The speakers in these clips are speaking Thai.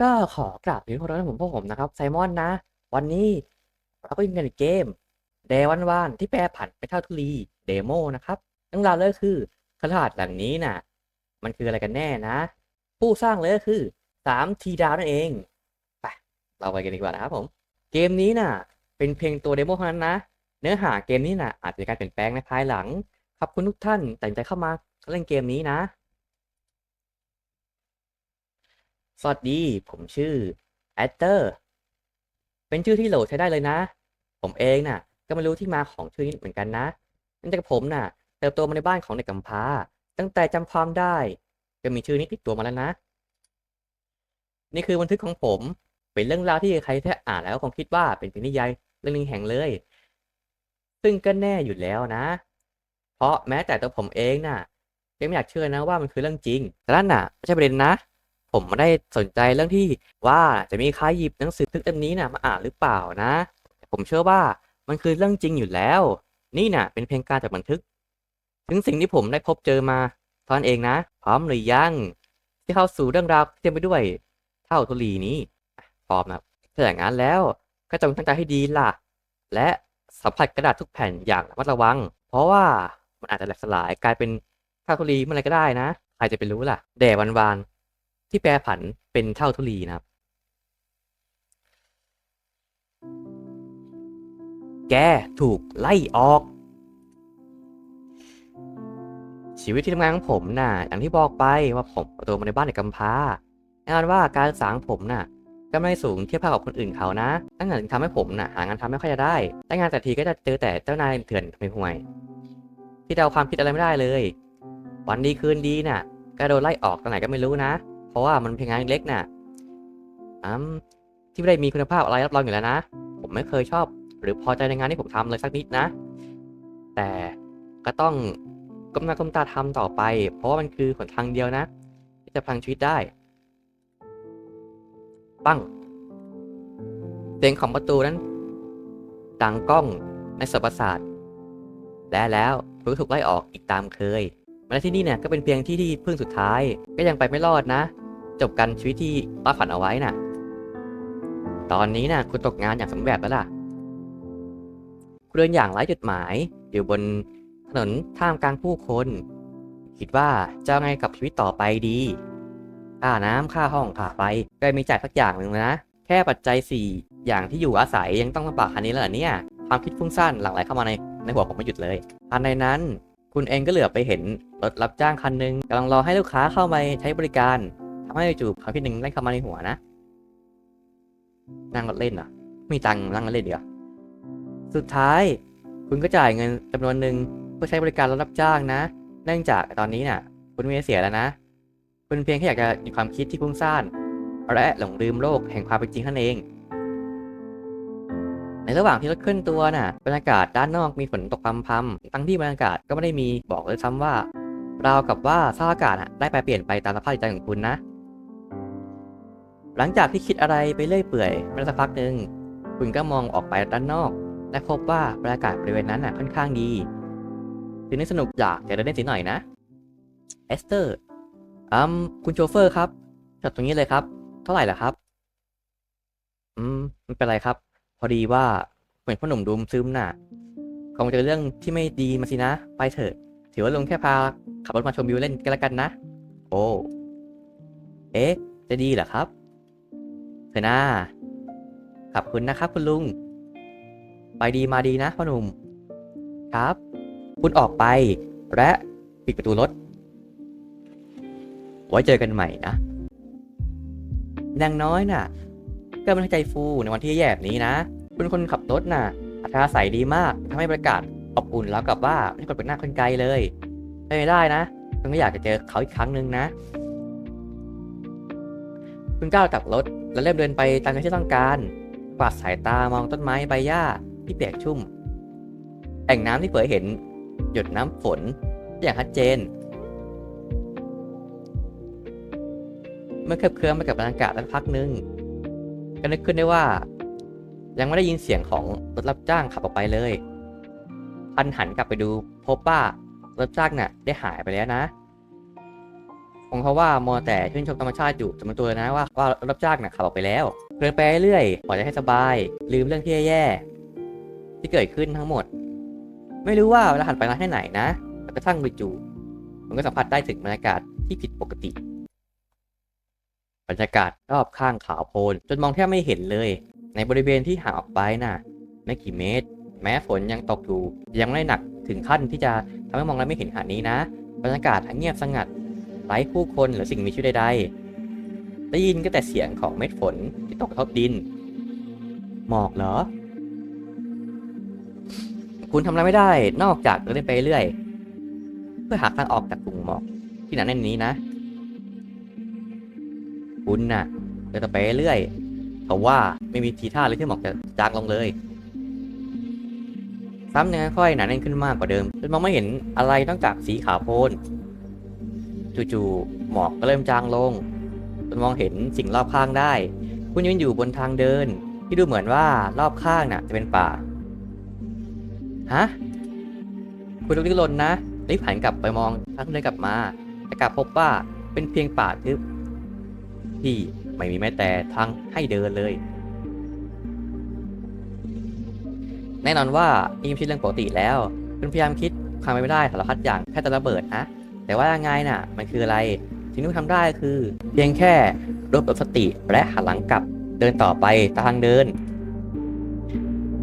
ก็ขอกราบถึงคนนั้นผมพวกผมนะครับไซมอนนะ วันนี้เราก็ยิงกันในเกมเดวันวานที่แปรผันไปเท่าทุลีเดโมนะครับเรื่องราวเลยคือคฤหาสน์หลังนี้น่ะ มันคืออะไรกันแน่นะ ผู้สร้างเลยก็คือสามทีดาวนั่นเองไปเราไปกันดีกว่านะครับผม เกมนี้น่ะ เป็นเพียงตัวเดโมเท่านั้นนะ เนื้อหาเกมนี้น่ะอาจจะมีการเปลี่ยนแปลงในภายหลังขอบคุณทุกท่านต่งใจเข้ามาเล่นเกมนี้นะ สวัสดี ผมชื่อแอดเตอร์เป็นชื่อที่โหลดใช้ได้เลยนะ ผมเองน่ะ ก็ไม่รู้ที่มาของชื่อนี้เหมือนกันนะเนื่องจากผมน่ะเติบโตมาในบ้านของเด็กกำพร้า ตั้งแต่จำความได้ ก็มีชื่อนี้ติดตัวมาแล้วนะ นี่คือบันทึกของผม เป็นเรื่องราวที่ใครแค่อ่านแล้วคงคิดว่าเป็นเพียงนิยายเรื่องหนึงแห่งเลย ซึ่งก็แน่อยู่แล้วนะ เพราะแม้แต่ตัวผมเองน่ะยังไม่อยากเชื่อนะว่ามันคือเรื่องจริงแต่นั่นน่ะไม่ใช่ประเด็นนะ ผมไม่ได้สนใจเรื่องที่ว่าจะมีใครหยิบหนังสือทึกเล่มนี้นะมาอ่านหรือเปล่านะ ผมเชื่อว่ามันคือเรื่องจริงอยู่แล้ว นี่น่ะ เป็นเพียงการจดบันทึก ถึงสิ่งที่ผมได้พบเจอมาเท่านั้นเองนะ พร้อมหรือยัง ที่เข้าสู่เรื่องราวเต็มไปด้วย เท่าทุลีนี้พร้อมนะถ้าอย่างนั้นแล้วก็จงตั้งใจให้ดีล่ะ และสัมผัสกระดาษทุกแผ่นอย่างระมัดระวัง เพราะว่ามันอาจจะแหลกสลายกลายเป็นเท่าทุลีเมื่อไรก็ได้นะ ใครจะไปรู้ล่ะ แด่วันวาน ที่แปรผันเป็นเท่าทุลีนะครับ แกถูกไล่ออก ชีวิตที่ทำงานของผมน่ะอย่างที่บอกไปว่าผมโตมาในบ้านเด็กกำพร้าแน่นอนว่าการศึกษางผมน่ะก็ไม่สูงเทียบเท่ากับคนอื่นเขานะนั่นถึงทำให้ผมน่ะหางานทำไม่ค่อยจะได้ได้งานแต่ทีก็จะเจอแต่เจ้านายเถื่อนไม่ห่วยที่เดาความคิดอะไรไม่ได้เลย วันดีคืนดีน่ะก็โดนไล่ออกตอนไหนก็ไม่รู้นะ ราะว่ามันเพียงงานเล็กน่ะอืมที่ไม่ได้มีคุณภาพอะไรรับรองอยู่แล้วนะ ผมไม่เคยชอบ หรือพอใจในงานที่ผมทำเลยสักนิดนะ แต่ก็ต้องก้มหน้าก้มตาทำต่อไป เพราะว่ามันคือหนทางเดียวนะ ที่จะพังชีวิตได้ ปั้งเสียงของประตูนั้นดังก้องในสวนประสาทและแล้วผมก็ถูกไล่ออกอีกตามเคย มาที่นี่เนี่ยก็เป็นเพียงที่ที่พึ่งสุดท้าย ก็ยังไปไม่รอดนะ จบกันชีวิตที่ป้าฝันเอาไว้น่ะ ตอนนี้น่ะคุณตกงานอย่างสมแบบแล้วล่ะ คุณเดินอย่างไร้จุดหมาย อยู่บนถนนท่ามกลางผู้คน คิดว่าจะไงกับชีวิตต่อไปดีค่าน้ำค่าห้องค่าไฟก็มีจ่ายสักอย่างหนึ่งนะ แค่ปัจจัยสี่อย่างที่อยู่อาศัยยังต้องลำบากคันนี้แล้วเนี่ย ความคิดฟุ้งซ่านหลั่งไหลเข้ามาในในหัวผมไม่หยุดเลยทันในนั้น คุณเองก็เหลือบไปเห็นรถรับจ้างคันหนึ่งกำลังรอให้ลูกค้าเข้ามาใช้บริการ ทำให้จู่ๆความคิดหนึ่งแล่นเข้ามาในหัวนะ นั่งรถเล่นเหรอมีตังค์นั่งรถเล่นเดียวสุดท้าย คุณก็จ่ายเงินจำนวนหนึ่งเพื่อใช้บริการรถรับจ้างนะ เนื่องจากตอนนี้น่ะ คุณไม่เสียแล้วนะ คุณเพียงแค่อยากจะมีความคิดที่พุ่งซ่านและหลงลืมโลกแห่งความเป็นจริงท่านเอง ในระหว่างที่รถเคลื่อนตัวน่ะ บรรยากาศด้านนอกมีฝนตกพรำๆทั้งที่บรรยากาศก็ไม่ได้มีบอกเลยซ้ำว่าราวกับว่าสภาพอากาศน่ะได้แปเปลี่ยนไปตามสภาพจิตใจของคุณนะ หลังจากที่คิดอะไรไปเรื่อยเปื่อยมาสักพักหนึ่งคุณก็มองออกไปด้านนอก และพบว่าบรรยากาศบริเวณนั้นน่ะค่อนข้างดีถึงได้สนุกอยากจะเดินเล่นสิหน่อยนะเอสเตอร์อืมคุณโชเฟอร์ครับจอดตรงนี้เลยครับ เท่าไหร่ล่ะครับ อืมไม่เป็นไรครับ พอดีว่าเหมือนพ่อหนุ่มดูมซึมน่ะคงเจอเรื่องที่ไม่ดีมาสินะ ไปเถอะ ถือว่าลุงแค่พา ขับรถมาชมวิวเล่นกันล้วกันนะ โอ้ เอ๊ะ จะดีเหรอครับ เถอะนะขอบคุณนะครับคุณลุง ไปดีมาดีนะพ่อหนุ่ม ครับ คุณออกไปและปิดประตูรถ ไว้เจอกันใหม่นะ นางน้อยน่ะ ก็ไม่ใจฟูในวันที่แย่แบบนี้นะ คุณคนขับรถน่ะ อัธยาศัยดีมากทำให้บรรยากาศอบอุ่นแล้วกับว่าไม่กดเป็นหน้าคนไกลเลยไม่ได้นะคุณก็อยากจะเจอเขาอีกครั้งหนึ่งนะ คุณก้าวจากรถ แล้วเริ่มเดินไปตามที่ต้องการกวาดสายตามองต้นไม้ใบหญ้าที่เปียกชุ่ม แอ่งน้ำที่เผยเห็น หยดน้ำฝนอย่างชัดเจน เมื่อเคลิบเคลิ้มไปกับบรรยากาศสักพักหนึ่งก็นึกขึ้นได้ว่า ยังไม่ได้ยินเสียงของรถรับจ้างขับออกไปเลยพันหันกลับไปดูพบว่ารถจ้างน่ะ ได้หายไปแล้วนะ คงเพราว่ามัวแต่ชื่นชมธรรมชาติอยู่จนมันตัวนะว่าว่ารับจ้างน่ะขับออกไปแล้วเดินไปเรื่อยปล่อยใจให้สบาย ลืมเรื่องที่แย่ๆที่เกิดขึ้นทั้งหมด ไม่รู้ว่าเวลาหันไปนานแค่ไหนนะแต่กระทั่งจู่ๆมันก็สัมผัสได้ถึงบรรยากาศที่ผิดปกติบรรยากาศรอบข้างขาวโพลนจนมองแทบไม่เห็นเลย ในบริเวณที่ห่างออกไปน่ะ ไม่กี่เมตร แม้ฝนยังตกอยู่ยังไม่หนักถึงขั้นที่จะทำให้มองแล้วไม่เห็นขนาดนี้นะ บรรยากาศทั้งเงียบสงัด ไร้ผู้คนหรือสิ่งมีชีวิตใดๆได้ยินก็แต่เสียงของเม็ดฝนที่ตกกระทบดิน หมอกเหรอ คุณทำอะไรไม่ได้นอกจากเดินไปเรื่อย เพื่อหาทางออกจากกลุ่มหมอกที่หนาแน่นนี้นะ คุณน่ะเดินไปเรื่อยเพราะว่าไม่มีทีท่าเลยที่หมอกจะจางลงเลยซ้ำยังค่อยหนาแน่นขึ้นมากกว่าเดิมจนมองไม่เห็นอะไรนอกจากสีขาวโพลน จู่ๆหมอกก็เริ่มจางลงจนมองเห็นสิ่งรอบข้างได้ คุณยืนอยู่บนทางเดิน ที่ดูเหมือนว่ารอบข้างน่ะ จะเป็นป่าฮะคุณลุกลี้ลนนะรีบหันกลับไปมองทางเดินกลับมา แต่กลับพบว่าเป็นเพียงป่าทึบที่ไม่มีแม้แต่ทางให้เดินเลย แน่นอนว่านี่ไม่ใช่เรื่องปกติแล้ว คุณพยายามคิดความเป็นไปได้สารพัดอย่างแค่จะระเบิดนะ แต่ว่ายังไงน่ะ มันคืออะไรสิ่งที่คุณทำได้คือ เพียงแค่รวบรวมสติและหันหลังกลับเดินต่อไปตทางเดิน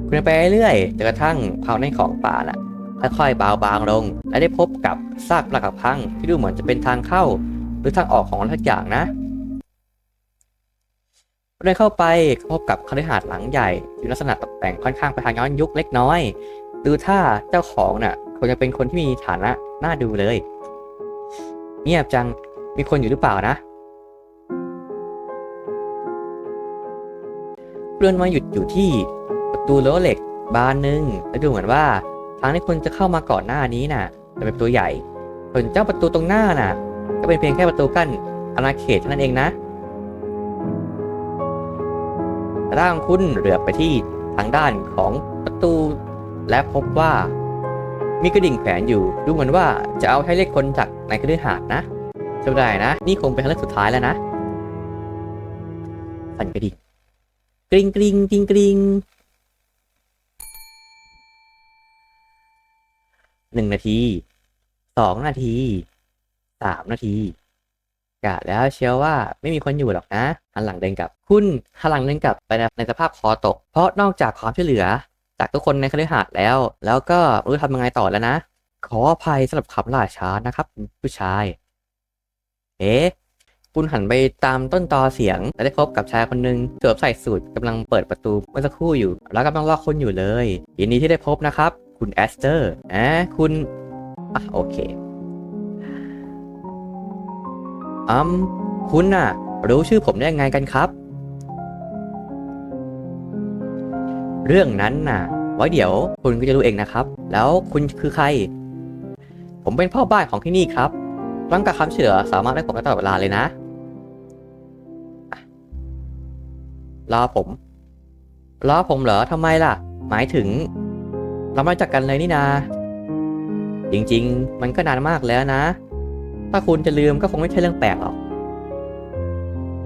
คุณไปเรื่อยจนกระทั่งภายในของป่าน่ะค่อยๆเบาบางลง และได้พบกับซากปลักหักพังที่ดูเหมือนจะเป็นทางเข้า หรือทางออกของอะไรสักอย่างนะเดินเข้าไปพบกับคฤหาสน์หลังใหญ่ที่ลักษณะตกแต่งค่อนข้างไปทางย้อนยุคเล็กน้อย ดูถ้าเจ้าของน่ะคงจะเป็นคนที่มีฐานะน่าดูเลย เงียบจัง มีคนอยู่หรือเปล่านะ เรือนมาหยุดอยู่ที่ประตูรั้วเหล็กบานหนึ่งและดูเหมือนว่าทางที่คุณจะเข้ามาก่อนหน้านี้น่ะจะเป็นประตูใหญ่ ส่วนเจ้าประตูตรงหน้าน่ะ ก็เป็นเพียงแค่ประตูกั้นอาณาเขตเท่านั้นเองนะแต่างคุณเหลือบไปที่ทางด้านของประตูและพบว่า มีกระดิ่งแขวนอยู่ ดูเหมือนว่าจะเอาให้เลขคนจากในกระดิ่งหาดนะจำได้นะ นี่คงเป็นครั้งสุดท้ายแล้วนะ สั่นกระดิ่งกริงกริงกริงกริงหนึ่งนาที สองนาที สามนาทีกะแล้วเชื่อว่าไม่มีคนอยู่หรอกนะหันหลังเดินกลับ คุณหันหลังเดินกลับไปในสภาพคอตก เพราะนอกจากความช่วยเหลือ จากทุกคนในคฤหาสน์แล้ว แล้วก็ไม่รู้ทำยังไงต่อแล้วนะ ขออภัยสำหรับคำล่าช้านะครับ ผู้ชาย เอ๊ะคุณหันไปตามต้นตอเสียง และได้พบกับชายคนหนึ่งสวมใส่สูทกำลังเปิดประตูเมื่อสักครู่อยู่ แล้วกำลังรอคนอยู่เลยยินดีที่ได้พบนะครับ คุณแอสเตอร์อะคุณอะโอเคอืมคุณน่ะ รู้ชื่อผมได้ยังไงกันครับ เรื่องนั้นน่ะ ไว้เดี๋ยวคุณก็จะรู้เองนะครับ แล้วคุณคือใคร ผมเป็นพ่อบ้านของที่นี่ครับร่างกายคำเฉลือสามารถได้ผมได้ตลอดเวลาเลยนะรอผมรอผมเหรอทำไมล่ะ หมายถึง เราไม่จักกันเลยนี่นา จริง ๆ มันก็นานมากแล้วนะ ถ้าคุณจะลืมก็คงไม่ใช่เรื่องแปลกหรอก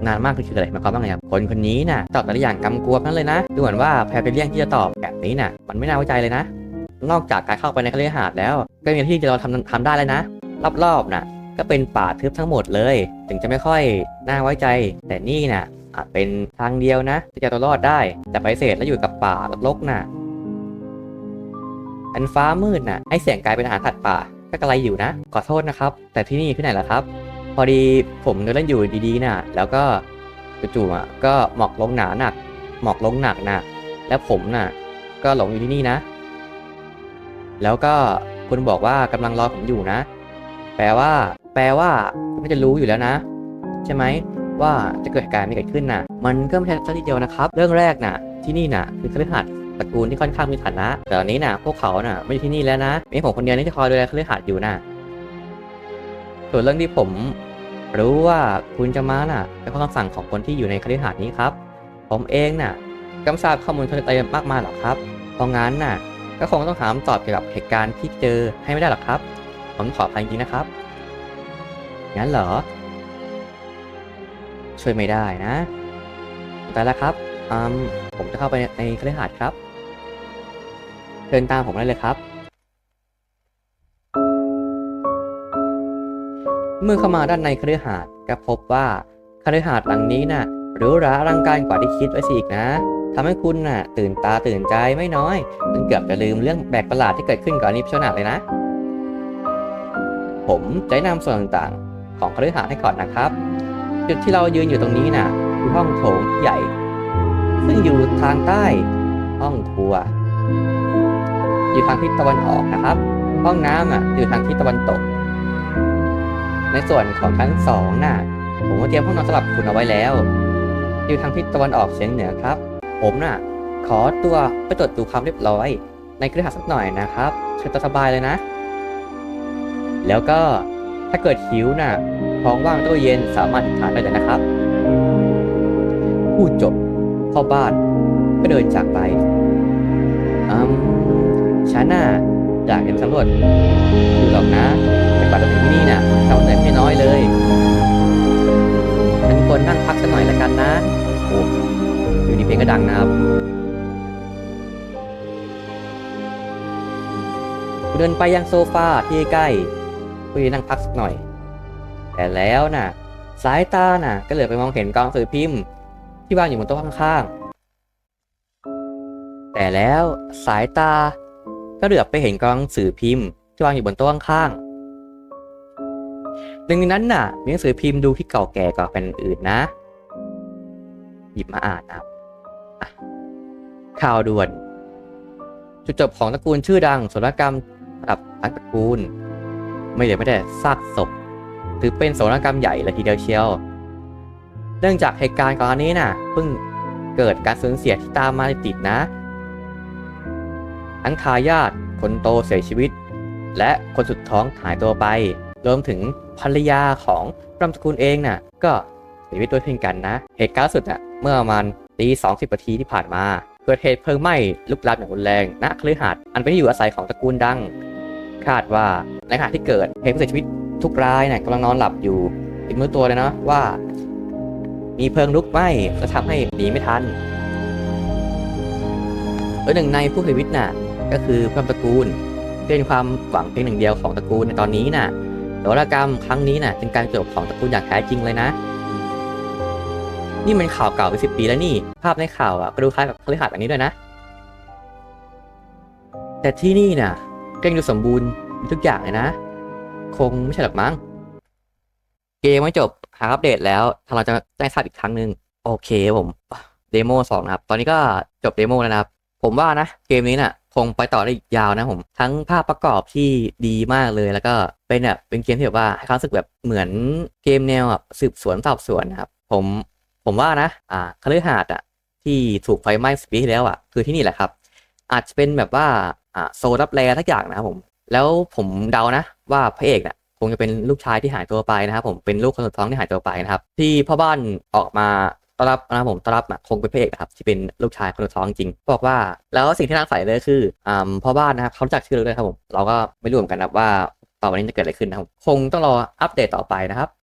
นานมากคืออะไรหมายความว่าไงครับคนคนนี้น่ะตอบแต่ละอย่างกำกวมนั่นเลยนะดูเหมือนว่าแพรเป็นเรื่องที่จะตอบแบบนี้น่ะ มันไม่น่าไว้ใจเลยนะ นอกจากการเข้าไปในคฤหาสน์แล้ว ก็มีที่จะเราทำทำได้แล้วนะ รอบๆน่ะ ก็เป็นป่าทึบทั้งหมดเลย ถึงจะไม่ค่อยน่าไว้ใจ แต่นี่น่ะอาจเป็นทางเดียวนะที่จะตัวรอดได้ แต่ไปฏิเสธแล้วอยู่กับป่ารกๆน่ะ อันฟ้ามืดน่ะให้เสียงกลายเป็นอาหารสัตว์ป่าก็กระไรอยู่นะ ขอโทษนะครับ แต่ที่นี่ที่ไหนล่ะครับ พอดีผมเดินเล่นอยู่ดีๆน่ะ แล้วก็จู่ๆอะก็หมอกลงหนาหนัก หมอกลงหนักน่ะ แล้วผมน่ะ ก็หลงอยู่ที่นี่นะ แล้วก็คุณบอกว่ากำลังรอผมอยู่นะ แปลว่า แปลว่าคุณน่าจะรู้อยู่แล้วนะ ใช่ไหมว่าจะเกิดการไม่เกิดขึ้นน่ะ มันก็ไม่ใช่สักทีเดียวนะครับ เรื่องแรกน่ะ ที่นี่น่ะ คือคฤหาสน์ตระกูลที่ค่อนข้างมีฐานะ แต่ตอนนี้น่ะ พวกเขาน่ะ ไม่ได้ที่นี่แล้วนะมีผมคนเดียวที่คอยดูแลคฤหาสน์อยู่น่ะส่วนเรื่องที่ผม รู้ว่าคุณจะมาน่ะเป็นคำสั่งของคนที่อยู่ในคฤหาสน์นี้ครับ ผมเองน่ะก็ไม่ทราบข้อมูลเพิ่มเติมมากมายหรอกครับ เพราะงั้นน่ะ ก็คงต้องถามตอบเกี่ยวกับเหตุการณ์ที่เจอให้ไม่ได้หรอกครับ ผมขออภัยจริงนะครับ งั้นเหรอ ช่วยไม่ได้นะแต่ละครับอืมผมจะเข้าไปในคฤหาสน์ครับ เดินตามผมได้เลยครับ เมื่อเข้ามาด้านในคฤหาสน์ก็พบว่าคฤหาสน์หลังนี้น่ะหรูหราอลังการกว่าที่คิดไว้สิอีกนะทำให้คุณน่ะตื่นตาตื่นใจไม่น้อยจนเกือบจะลืมเรื่องแปลกประหลาดที่เกิดขึ้นก่อนนี้ชนาเลยนะ ผมจะนะนำส่วนต่างๆ ของคฤหาสน์ให้ก่อนนะครับ จุดที่เรายืนอยู่ตรงนี้น่ะคือห้องโถงใหญ่ ซึ่งอยู่ทางใต้ห้องครัว อยู่ทางทิศตะวันออกนะครับ ห้องน้ำอะอยู่ทางทิศตะวันตก ในส่วนของชั้นสองน่ะ ผมก็เตรียมห้องนอนสำหรับคุณเอาไว้แล้ว อยู่ทางทิศตะวันออกเฉียงเหนือครับ ผมน่ะ ขอตัวไปตรวจดูความเรียบร้อย ในครือข่าสักหน่อยนะครับเชิญตามสบายเลยนะ แล้วก็ถ้าเกิดหิวน่ะท้องว่างตู้เย็นสามารถทานได้เลยนะครับพูดจบเข้าบ้านก็เดินจากไปอืมฉันน่ะอยากเห็นสำรวจดูหรอกนะแต่กว่าจะถึงที่นี่น่ะเร เลยฉันควรนั่งพักสักหน่อยละกันนะโอ้อยู่ดีเพลงก็ดังนะครับ เดินไปยังโซฟาที่ใกล้เพื่อนั่งพักสักหน่อย แต่แล้วน่ะ สายตาน่ะ ก็เหลือไปมองเห็นกองสือพิมพ์ที่วางอยู่บนโต๊ะข้างๆ แต่แล้วสายตาก็เหลือบไปเห็นกองหนังสือพิมพ์ที่วางอยู่บนโต๊ะข้างๆ หนึ่งในนั้นน่ะ มีหนังสือพิมพ์ดูที่เก่าแก่กว่าแผ่นอื่นนะ หยิบมาอ่านนะครับข่าวด่วน จุดจบของตระกูลชื่อดังโศกกรรมระดับทั้งตระกูล ไม่เหลือไม่แต่ซากศพถือเป็นโศกกรรมใหญ่เลยทีเดียวเชียว เนื่องจากเหตุการณ์ก่อนนี้น่ะเพิ่งเกิดการสูญเสียที่ตามมาติดนะ ทั้งทายาทคนโตเสียชีวิต และคนสุดท้องหายตัวไป รวมถึง ภรรยาของรำสกุลเองน่ะ ก็เสียชีวิตด้วยเช่นกันนะ เหตุการณ์สุดน่ะเมื่อประมาณตีสองสิบนาทีที่ผ่านมา เกิดเหตุเพลิงไหม้ลุกลามอย่างรุนแรงณคฤหาสน์อันเป็นที่อยู่อาศัยของตระกูลดัง คาดว่าในขณะที่เกิดเหตุผู้เสียชีวิตทุกรายเนี่ยกำลังนอนหลับอยู่ติดมือตัวเลยนะว่า มีเพลิงลุกไหม้และทำให้หนีไม่ทันโดยหนึ่งในผู้เสียชีวิตน่ะก็คือพื่อนตระกูลเป็นความหวังเพียงหนึ่งเดียวของตระกูลในตอนนี้น่ะ โศกกรรมครั้งนี้น่ะเป็นการจบของตระกูลอย่างแท้จริงเลยนะ นี่มันข่าวเก่าไปสิบปีแล้วนี่ ภาพในข่าวอะก็ดูคล้ายกับคฤหาสน์แบบนี้ด้วยนะ แต่ที่นี่น่ะก็ยังดูสมบูรณ์มีทุกอย่างเลยนะ คงไม่ใช่หรอกมั้ง เกมไม่จบหาอัปเดตแล้วทางเราจะแจ้งทราบอีกครั้งหนึ่งโอเคผมเดโมสองนะครับ ตอนนี้ก็จบเดโมแล้วนะครับ ผมว่านะ เกมนี้น่ะ งไปต่อได้อีกยาวนะผม ทั้งภาพประกอบที่ดีมากเลยแล้วก็เป็นแบบเป็นเกมที่แบบว่าให้ความรู้สึกแบบเหมือนเกมแนวแบบสืบสวนสอบสวนนะครับผมผมว่านะอ่าคฤหาสน์อะที่ถูกไฟไหม้สปีที่แล้วอะคือที่นี่แหละครับ อาจจะเป็นแบบว่าอ่าโซรับแรทักอย่างนะครับผม แล้วผมเดานะว่าพระเอกน่ะคงจะเป็นลูกชายที่หายตัวไปนะครับผมเป็นลูกคนสุดท้องที่หายตัวไปนะครับที่พ่อบ้านออกมา ต้อนรับนะผมต้อนรับอะคงเป็นพระเอกนะครับที่เป็นลูกชายคนท้องจริงบอกว่า แล้วสิ่งที่น่าสงสัยเลยคืออ่าพ่อบ้านนะครับเขาจักชื่อเราด้วยครับผมเราก็ไม่รู้เหมือนกันนะว่าต่อไปนี้จะเกิดอะไรขึ้นนะครับคงต้องรออัปเดตต่อไปนะครับ